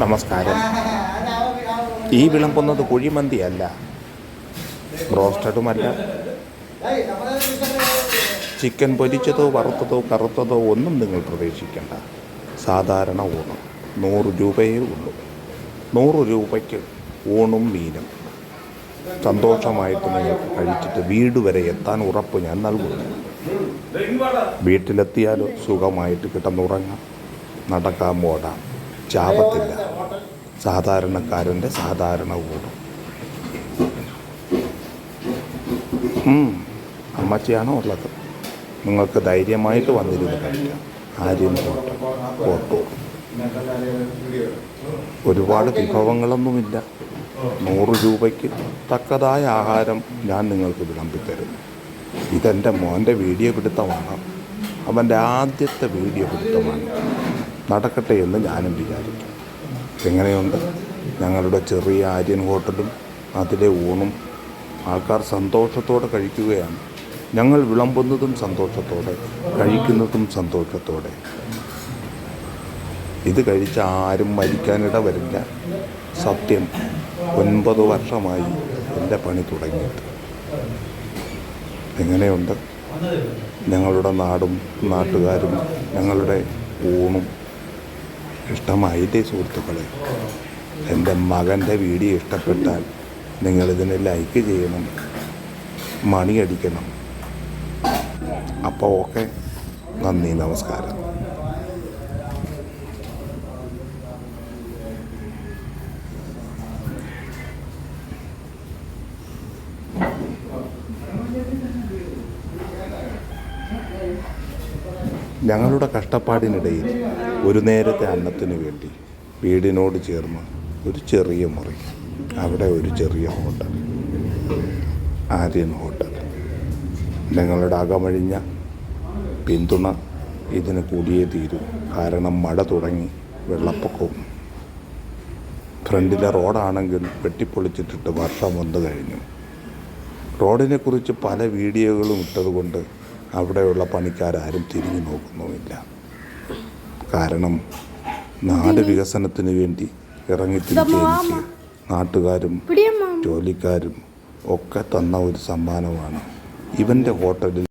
നമസ്കാരം. ഈ വിളമ്പുന്നത് കുഴിമന്തിയല്ല റോസ്റ്റഡുമല്ല ചിക്കൻ പൊരിച്ചതോ വറുത്തതോ കറുത്തതോ ഒന്നും നിങ്ങൾ പ്രതീക്ഷിക്കേണ്ട. സാധാരണ ഊണ് നൂറ് രൂപയേ ഉള്ളൂ. നൂറ് രൂപയ്ക്ക് ഊണും മീനും. സന്തോഷമായിട്ട് നിങ്ങൾക്ക് കഴിച്ചിട്ട് വീട് വരെ എത്താൻ ഉറപ്പ് ഞാൻ നൽകുന്നു. വീട്ടിലെത്തിയാലോ സുഖമായിട്ട് കിടന്നുറങ്ങാം. നടക്കാൻ ഓടാം. ചാപത്തില്ല. സാധാരണക്കാരന്റെ സാധാരണ ഉം, അമ്മച്ചിയാണോ ഉള്ളത്? നിങ്ങൾക്ക് ധൈര്യമായിട്ട് വന്നിരുന്ന് കഴിക്കാം. ആര്യം ഹോട്ടൽ കോട്ടൂർ ഒരുപാട് വിഭവങ്ങളൊന്നുമില്ല. നൂറ് രൂപയ്ക്ക് തക്കതായ ആഹാരം ഞാൻ നിങ്ങൾക്ക് വിളമ്പിത്തരും. ഇതെന്റെ മോന്റെ വീഡിയോ പിടുത്തമാണ്. അവന്റെ ആദ്യത്തെ വീഡിയോ പിടുത്തമാണ്. നടക്കട്ടെ എന്ന് ഞാനും വിചാരിക്കും. എങ്ങനെയുണ്ട്? ഞങ്ങളുടെ ചെറിയ ആര്യൻ ഹോട്ടലും അതിലെ ഊണും ആൾക്കാർ സന്തോഷത്തോടെ കഴിക്കുകയാണ്. ഞങ്ങൾ വിളമ്പുന്നതും സന്തോഷത്തോടെ കഴിക്കുന്നതും സന്തോഷത്തോടെ. ഇത് കഴിച്ച ആരും മരിക്കാനിട വരില്ല. സത്യം ഒൻപത് വർഷമായി എന്റെ പണി തുടങ്ങിയിട്ട്. എങ്ങനെയുണ്ട്? ഞങ്ങളുടെ നാടും നാട്ടുകാരും ഞങ്ങളുടെ ഊണും ഇഷ്ടമായില്ലേ സുഹൃത്തുക്കളെ. എന്റെ മകന്റെ വീഡിയോ ഇഷ്ടപ്പെട്ടാൽ നിങ്ങളിതിനെ ലൈക്ക് ചെയ്യണം മണിയടിക്കണം. അപ്പോൾ ഓക്കെ നന്ദി നമസ്കാരം. ഞങ്ങളുടെ കഷ്ടപ്പാടിനിടയിൽ ഒരു നേരത്തെ അന്നത്തിന് വേണ്ടി വീടിനോട് ചേർന്ന് ഒരു ചെറിയ മുറി അവിടെ ഒരു ചെറിയ ഹോട്ടൽ ആര്യൻ ഹോട്ടൽ. ഞങ്ങളുടെ അകമഴിഞ്ഞ പിന്തുണ ഇതിന് കൂടിയേ തീരൂ. കാരണം മഴ തുടങ്ങി വെള്ളപ്പൊക്കവും. ഫ്രണ്ടിലെ റോഡാണെങ്കിൽ വെട്ടിപ്പൊളിച്ചിട്ടിട്ട് വർഷം വന്നു കഴിഞ്ഞു. റോഡിനെക്കുറിച്ച് പല വീഡിയോകളും ഇട്ടതുകൊണ്ട് അവിടെയുള്ള പണിക്കാരും തിരിഞ്ഞു നോക്കുന്നുമില്ല. കാരണം നാട് വികസനത്തിന് വേണ്ടി ഇറങ്ങി എനിക്ക് നാട്ടുകാരും ജോലിക്കാരും ഒക്കെ തന്ന ഒരു സമ്മാനമാണ് ഇവന്റെ ഹോട്ടലിൽ